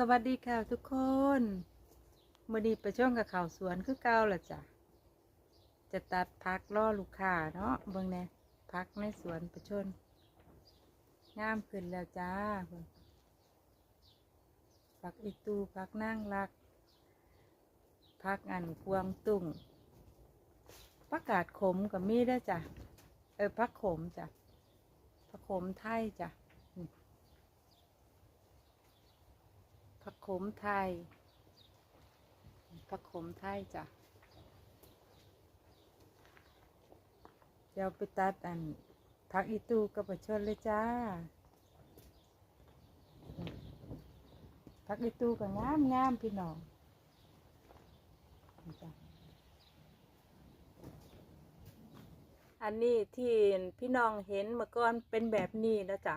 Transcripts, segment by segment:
สวัสดีค่ะทุกคนมื่อนี้ไปช่วงกับข่าวสวนคือเก่าละจ้ะ จะตัดพักล่อลูกค้าเนาะเบิ่งแหน่พักในสวนประชนงามขึ้นแล้วจ้าพักอีตูพักนั่งรัก พักอันกวงตุ้งพักกาดขมกับมีได้จ้ะ เออพักขมจ้ะพักขมไทยจ้ะ ผักขมไทย ผักขมไทยจ้ะเดี๋ยวไปตัดอันผักอีตูกับปลาชนเลยจ้าผักอีตูก็งามงามพี่น้องจ้ะอันนี้ที่พี่น้องเห็นเมื่อก่อนเป็นแบบนี้นะจ๊ะ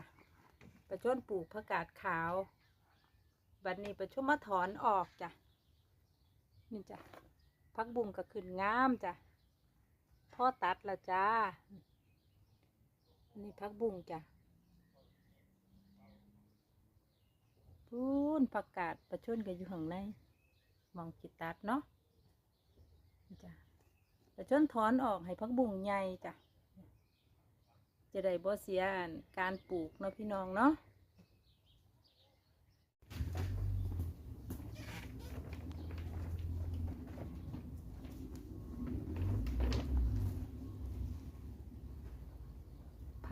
ปลาชนปลูกผักกาดขาว บัดนี้ประชุมมาถอนออกจ้ะนี่จ้ะพักบุ้งก็ขึ้นงามจ้ะพ่อตัดล้วจ้าอันนี้พักบุ้งจ้ะพูนผักกาดประชุนกันอยู่ข้างในมองจิตตัดเนาะจ้ะประชุนถอนออกให้พักบุ้งใหญ่จ้ะจะได้บ่เสียนการปลูกเนาะพี่น้องเนาะ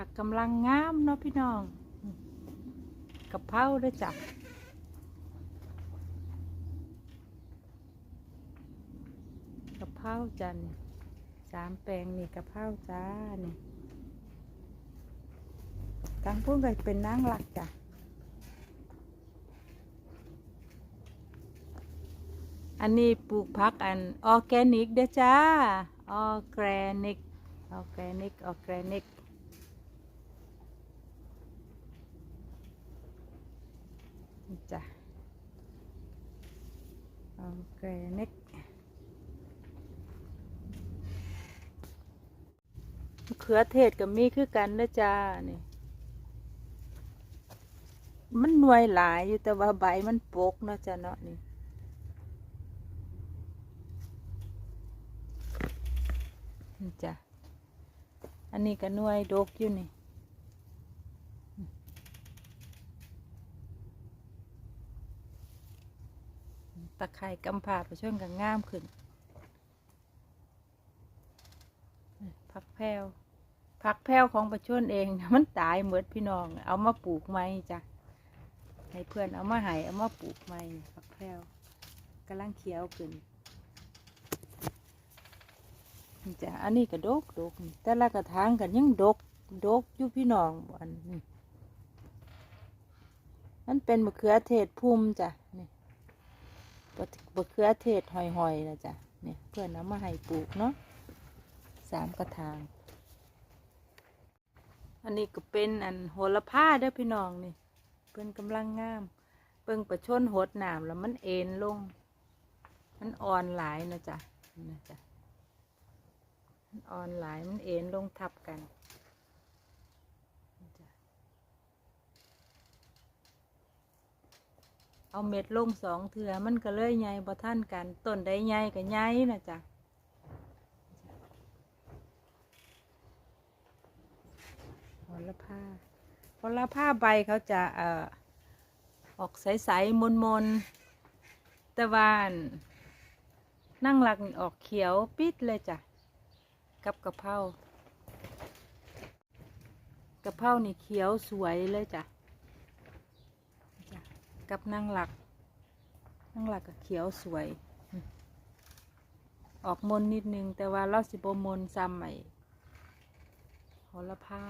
ผักกำลังงามเนาะพี่น้องอืมกะเพราด้วยจ้ะกะเพราจันสามแปลงนี่กะเพราจ้านี่ตังพุ่งก็เป็นนางหลักจ้ะอันนี้ปลูกผักอันออร์แกนิกเด้อจ้า ออร์แกนิก ออร์แกนิก ออร์แกนิก จ้ะออร์แกนิกมะเขือเทศกับมีคือกันนะจ้านี่มันหน่วยหลายอยู่แต่ว่าใบมันปกเนาะจ้ะเนาะนี่จ้ะอันนี้ก็หน่วยดกอยู่นี่ ตะไคร่กำผาไปช่วงกันง่ามขึ้นผักแพรวผักแพรวของประชวนเองมันตายเหมือนพี่น้อง เอามาปลูกใหม่จ้ะให้เพื่อนเอามาหายเอามาปลูกใหม่ผักแพรวกำลังเขียวขึ้นจ้ะอันนี้ก็ดกดกแต่ละกระถางกันยังดกดกอยู่พี่น้องอันนี้มันเป็นมะเขือเทศพุ่มจ้ะนี่ บะมะเขือเทศหอยๆนะจ้ะเนี่ยเพื่อนเอามาให้ปลูกเนาะสามกระถาง อันนี้ก็เป็นอันโหระพาเด้อพี่น้องนี่เพิ่นกำลังงามเบิ่งประชนหดหน้ำแล้วมันเอ็นลง มันอ่อนหลายนะจ๊ะนะจ๊ะมันอ่อนไลน์มันเอ็นลงทับกันนี่จ้ะ เอาเม็ดลงสองเถื่อมันก็เลยใหญ่บ่ท่านกันต้นใดใหญ่ก็ใหญ่นะจ๊ะหอละผ้าหอละผ้าใบเขาจะเอ่อออกใสๆมนๆแต่ว่าอันนั่งหลักออกเขียวปิดเลยจ้ะกับกะเพรากะเพรานี่เขียวสวยเลยจ้ะ กับนางหลักนางหลักก็เขียวสวย ออกมนนิดนึง แต่ว่าเราสิบมนซ้ำใหม่โหระพา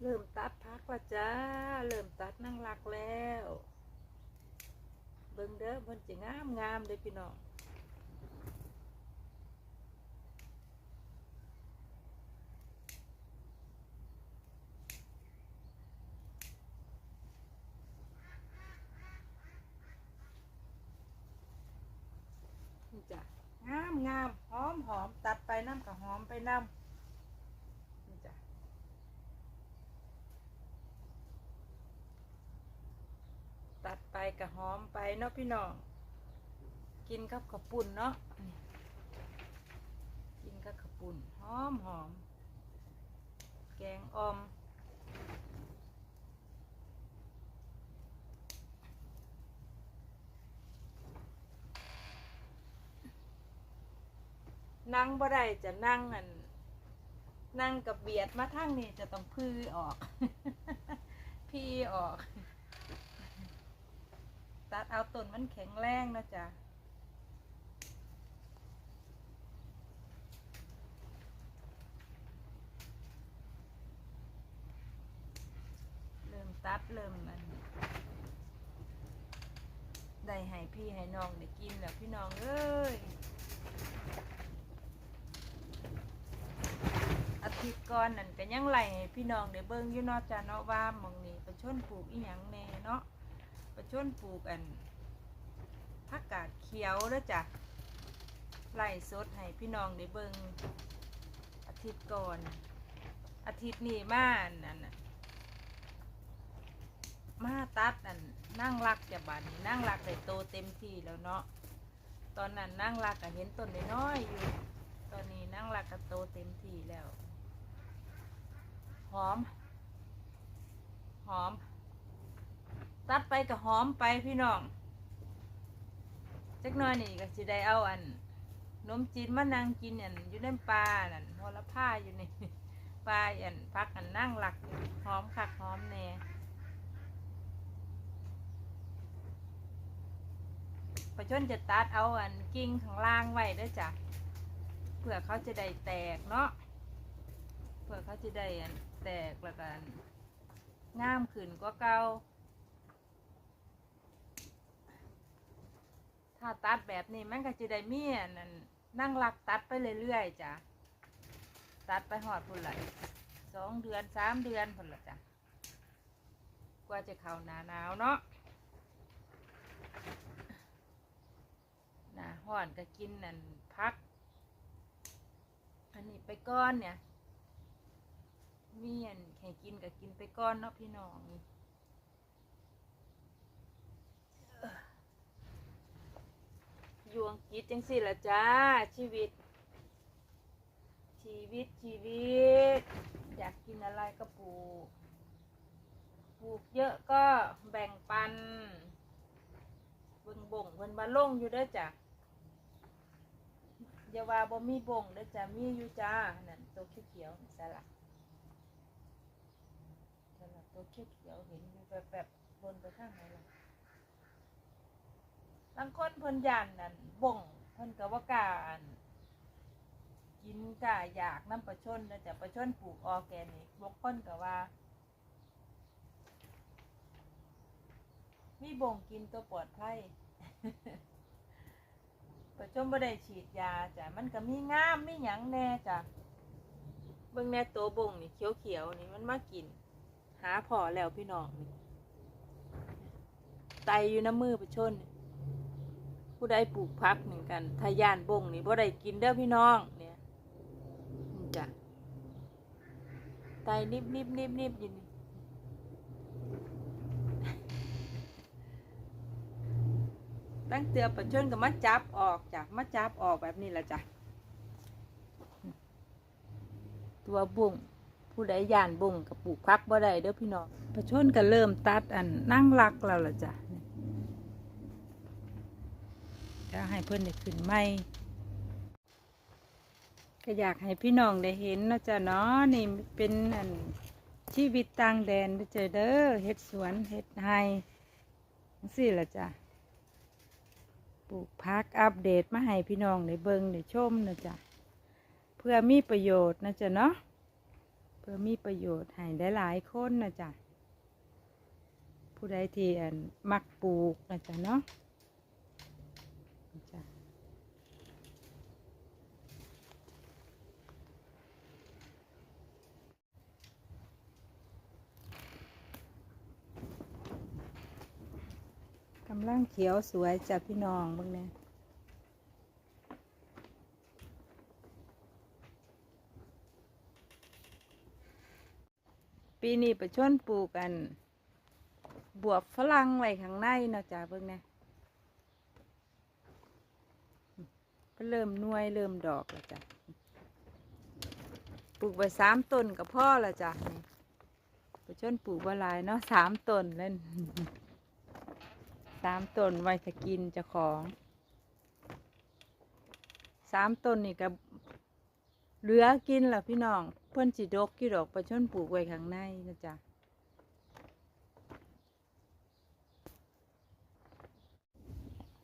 เริ่มตัดพักละจ้า เริ่มตัดนางหลักแล้ว เบิ่งเด้อมันจะงามงามเลยพี่น้องี่จ้ะงามงามหอมหอมตัดไปน้ำกับหอมไปน้ำนี่จ้ะตัดไปกับหอมไปเนาะพี่น้องกินกับกระปุ่นเนาะกินกับกระปุ่นหอมหอมแกงอม นั่งบ่ได้จะนั่งอันนั่งกับเบียดมาทางนี้จะต้องพื้อออก พี่ออก ตัดเอาต้นมันแข็งแรงนะจ๊ะเริ่มตัดเริ่มมันได้ให้พี่ให้น้องได้กินแล้วพี่น้องเอ้ย อาทิตย์ ก่อนนั่นก็ยังไหลพี่น้องได้เบิ่งอยู่เนาะจ้ะเนาะว่าหมองนี้ประชนปลูกอีหยังแน่เนาะประชนปลูกอันผักกาดเขียวเด้อจ้ะไล่สดให้พี่น้องได้เบิ่งอาทิตย์ก่อน อาทิตย์นี้มาอันนั่นน่ะมาตัดอันนั่งรักจะบานนี้นั่งรักได้โตเต็มที่แล้วเนาะตอนนั้นนั่งรักก็เห็นต้นน้อยๆอยู่ ตอนนี้นั่งรักก็โตเต็มที่ หอม หอม ตัดไปกับหอมไปพี่น้องจักน้อยนี่ก็สิได้เอาอันนมจีนมานั่งกินอันอยู่ในปลานั่นโหระพาอยู่ในปลาอันพักอันนั่งหลักหอมคักหอมแน่ประชนจะตัดเอาอันกิ่งข้างล่างไว้ด้อจ้ะเพื่อเขาจะได้แตกเนาะ เพื่อเขาจะได้อันแตกแล้วกันงามขึ้นกว่าเก่าถ้าตัดแบบนี้มันก็จะได้เมียนั่นนั่งรักตัดไปเรื่อยๆจ้ะตัดไปหอดพุ่นไหลสองเดือนสามเดือนพุ่นละจ้ะกว่าจะเข้าหนาหนาวเนาะหนาห่อนก็กินนั่นพัก อันนี้ไปก้อนเนี่ย มีอันให้กินก็กินไปก้อนเนาะพี่น้องอยู่อังกฤษจังสิละจ้า ชีวิต ชีวิตชีวิต อยากกินอะไรก็ปลูกปลูกเยอะก็แบ่งปันเบิ่งบ่งเพิ่นมาลงอยู่เด้อจ้ะอย่าว่าบ่มีบ่งเด้อจ้ะมีอยู่จ้านั่นตัวเขียวๆนี่สละสละตัวเขียวเห็นอยู่แบบแบบบนไปข้างไหนล่ะบางคนเพิ่นยานนั่นบ่งเพิ่นก็ว่ากาอันกินกล้าอยากน้ำปลาชนนะจ้ะปลาชนปลูกออร์แกนิกบางคนก็ว่า มีบ่งกินตัวปลอดภัยประจมบ่ได้ฉีดยาจ้ะมันก็มีง่ามมีหยังแน่จ้ะเบิ่งแน่ตัวบ่งนี่เขียวๆนี่มันมากินาพอแล้วพี่น้องนี่ไตอยู่น้ำมือประชนนี่ผู้ใดปลูกพักเหมือนกันถ้ายานบงนี่บ่ได้กินเด้อพี่น้องเนี่ยจ้ะไตนิบนิบนิบนิบอยู่นี่ตั้งเตือประชนก็มาจับออกจ้ะมาจับออกแบบนี้แหละจ้ะตัวบุ้ง ผู้ใดย่านบุงกับปลูกพักบ่ได้เด้อพี่น้องประชนก็เริ่มตัดอันนั่งรักแล้วล่ะจ้ะจะให้เพื่อนได้ขึ้นไม่ก็อยากให้พี่น้องได้เห็นนะจ้ะเนาะนี่เป็นอันชีวิตต่างแดนเด้อจ้ะเด้อเฮ็ดสวนเฮ็ดไฮจังซี่ล่ะจ้ะปลูกพักอัปเดตมาให้พี่น้องได้เบิ่งได้ชมนะจ๊ะเพื่อมีประโยชน์นะจ๊ะเนาะ พื่อมีประโยชน์ให้ได้หลายคนนะจ๊ะผู้ใดที่มักปลูกนะจ๊ะเนาะจ๊ะกำลังเขียวสวยจ้ะพี่น้องบิ่งเนี่ย ปีนี้ประชนปลูกกัน บวบฝรั่งไว้ข้างในเนาะจ้ะเบิ่งแหน่ก็เริ่มน่วยเริ่มดอกแล้วจ้ะปลูกไว้สามต้นกับพ่อแล้วจ้ะนี่ไปชนปลูกไว้หลายเนาะสามต้นเล่นสามต้นไว้ถ้ากินจะของสามต้นนี่ก็ เหลือกินแล้วพี่น้อง เพื่อนจิดกกี่ดอกไปชนปลูกไว้ข้างในนะจ๊ะ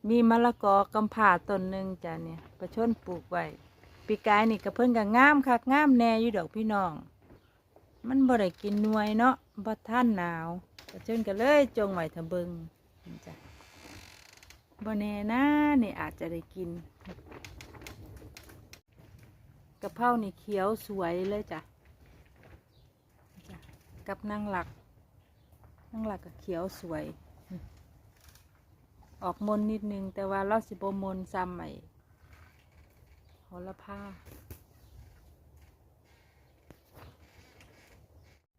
มีมะละกอกำผ่าต้นหนึ่งจ้ะเนี่ยประชนปลูกไว้ปีกายนี่ก็เพิ่นก็งามคักงามแน่อยู่ดอกพี่น้อง มันบ่ได้กินนวยเนาะบ่ท่านหนาวประชนก็เลยจงไว้ทะเบิงนะจ้ะบ่แน่นะนี่อาจจะได้กิน กะเพรานี่เขียวสวยเลยจ้ะกับนางหลักนางหลักก็เขียวสวย ออกมนนิดนึง แต่ว่าเราสิบมนซ้ำใหม่โหระพา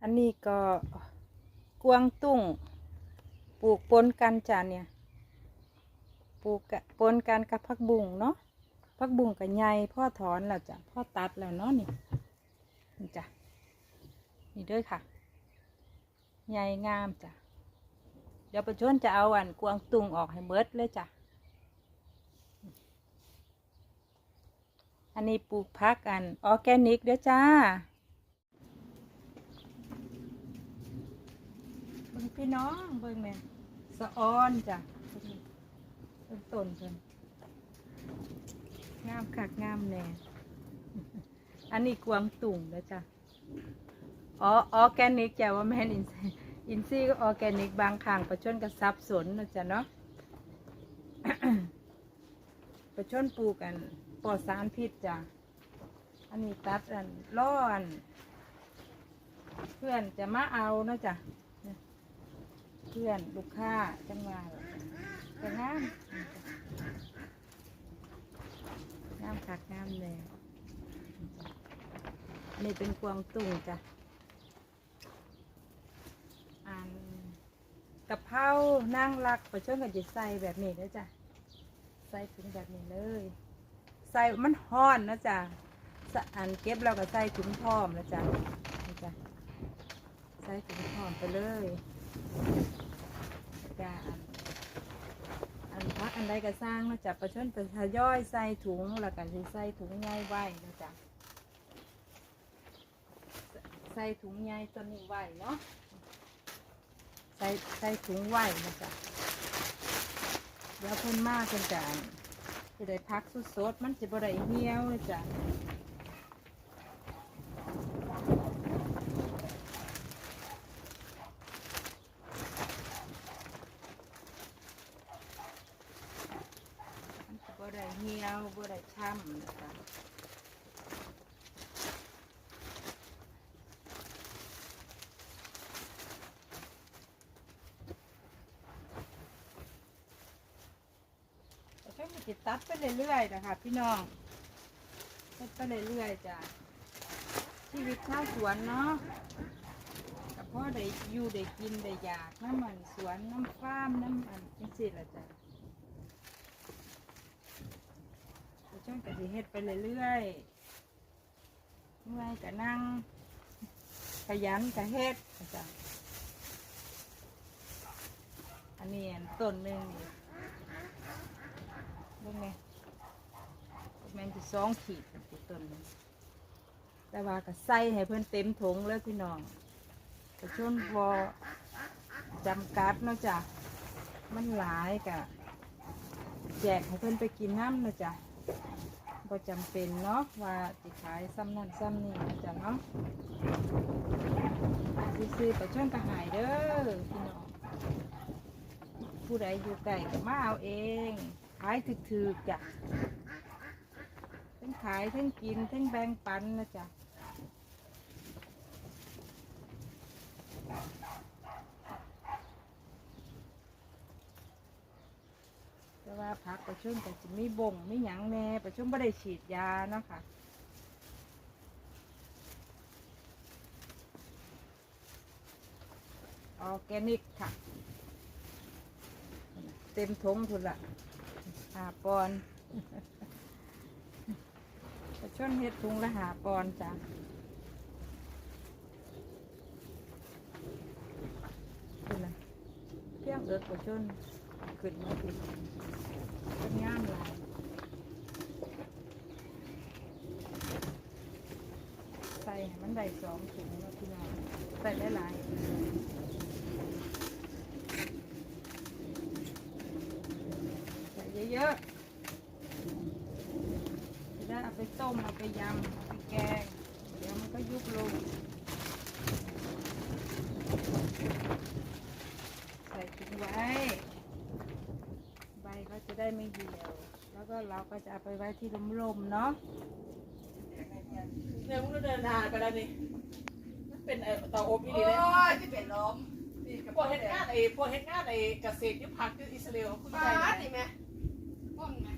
อันนี้ก็กวางตุ้งปลูกปนกันจ้ะเนี่ย ปลูกกะปนกันกับพักบุ้งเนาะ พักบุ้งกับใหญ่พ่อถอนแล้วจ้ะพ่อตัดแล้วเนาะนี่นี่จ้ะนี่ด้วยค่ะใหญ่งามจ้ะเดี๋ยวประชวนจะเอาอันกวางตุงออกให้เบิดเลยจ้ะอันนี้ปลูกพักอันออแกนิกเด้อจ้าเบิ่งพี่น้องเบิ่งแม่สะออนจ้ะต้นเพิ่น งามคักงามแน่ อันนี้กวางตุ่งเด้อจ้ะอ๋อออแกนิกจ้ะว่าแม่นอินซีอินซีก็ออแกนิกบางครั้งประชนกับซับสนนะจ๊ะเนาะประชนปลูกกันปลอดสารพิษจ้ะ อันนี้ตัดอันร้อน เพื่อนจะมาเอานะจ๊ะเนี่ยเพื่อนลูกค้าจังหวะจะงาม งามคักงามเลยอันนี้เป็นกวางตุ้งจ้ะอันกะเพรานางรักประชนกับจิตใส่แบบนี้นะจ๊ะใส่ถุงแบบนี้เลย ใส่มันห้อนนะจ๊ะอันเก็บเราก็ใส่ถุงพร้อมนะจ๊ะนี่จ้ะใส่ถุงพร้อมไปเลยจ้ะ อันใดก็สร้างนะจ๊ะประชนประทยอยใส่ถุงแล้วกันใส่ถุงใหญ่ไว้นะจ๊ะใส่ถุงใหญ่ตัวนี้ไว้เนาะใส่ใส่ถุงไว้นะจ๊ะเดี๋ยวเพิ่นมากเพิ่นจะจะได้พักสดๆมันจะบ่ได้เหี่ยวนะจ๊ะมันจะบ่ได้เหี่ยวบ่ได้ช่ำ นะจ๊ะแต่ก็มีติดตัดไปเรื่อยๆนะคะ พี่น้องตัดไปเรื่อยๆจ้ะชีวิตชาวสวนเนาะกับพ่อได้อยู่ได้กินได้อยากน้ำมันสวนน้ำฟามน้ำมันเป็นสิละจ้ะแต่ช่วงก สิเฮ็ดไปเรื่อยๆเมื่อยก็นั่ง ขยันก็เฮ็ดจ้ะอันนี้อันต้นหนึ่งนี่เบิ่งไงแม่นจะสองขีดติดต้นเลยแต่ว่าก็ใส่ให้เพิ่อนเต็มถุงเลยพี่น้องกระชนพอจำกัดเนาะจ้ะมันหลายกะแจกให้เพิ่อนไปกินน้ำเนาะจ้ะ ก็จำเป็นเนาะว่าสิขายซ้ำนั่นซ้ำนี่นะจ๊ะเนาะซื้อๆประชนกระหายเด้อพี่น้องผู้ใดอยู่ไกลก็มาเอาเองขายถึกๆจ้ะทั้งขายทั้งกินทั้งแบ่งปันนะจ๊ะ ว่าพักประชุมแต่จะมีบ่งมีหยังแน่ประชุมไม่ได้ฉีดยาเนาะค่ะออแกนิกค่ะ เต็มทงทุนละหาปอนปลาช่อนเฮ็ดทุงละหาปอนจ้ะคุณละเพียงเดือดปลาช่อน ขึ้นมาติดเป็นงามหลายใส่ให้มันได้สองถุงแล้วพี่น้องใส่ได้หลายใส่เยอะๆจะได้เอาไปต้มเอาไปยำเอาไปแกง เดี๋ยวมันก็ยุบลง ใส่ถุงไว้ ใบก็จะ ได้ไม่เหี่ยว แล้วก็เราก็จะเอาไปไว้ที่ลมๆเนาะเนี่ยมึงเดินทางไปแล้วนี่มันเป็นเอ่อเตาอบอีโอ้หลีเลยยที่เป็นลมนี่กับพวกเฮ็ดงานไอ้พวกเฮ็ดงานไอ้เกษตรยุพักที่อิสราเอลคุณป้าใจดิแม่ป้องไหม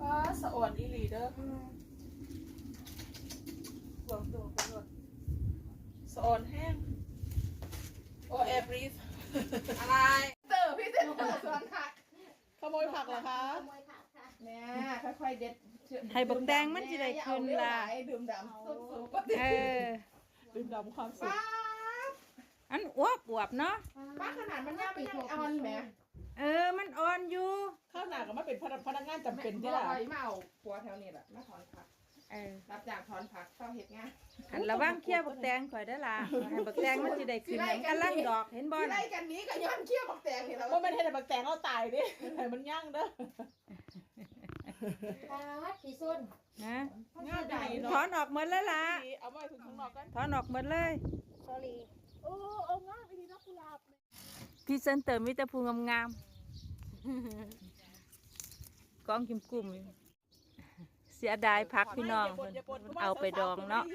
ป้าสะอ่อนอีหลีเด้อหวงตัวไปหมดสะอ่อนแห้งโอแอร์บรีสอะไร โมยผักเหรอคะแม่ค่อยๆเด็ดให้บักแดงมันจะได้ขึ้นล่ะดื่มดำสุกๆก็ติดเออดื่มด่ำความสุขป้าอันอ้วบอวบเนาะป้าขนาดมันย่างมันยังอ่อนแหม่เออ มันอ่อนอยู่ข้าวหนาก็มาเป็นพนักพนักงานจำเป็นที่ที่ล่ะละมาเอาผัวแถวนี้แหละมาถอนผักเออรับจากถอนผักเข้าเห็ดงาน อันระวังเคี้ยวบักแตงข่อยได้อล่ะให้บักแตงมันจะได้ขึ้นให้มันกำลังดอกเห็นบ่ที่น่ะไล่กันนี้ก็ย้อนเขี้ยวบักแตงนี่แล้วว่ามันเฮ็ดให้บักแตงเราตายดิให้มันย่างเด้อครับพี่ส้นนะง่ายดีถเนาะอนออกหมดแล้วล่ะเอาไว้ถึงข้างนอกกันถอนออกหมดเลย sorry โอ้เอาง่ายไปดีนะกุหลาบพรี่เซนเตอร์มีแต่พูงามๆ กองกิมกุ่มอยู่เสียดายพักพี่น้อง เอาไปดองเนาะ เ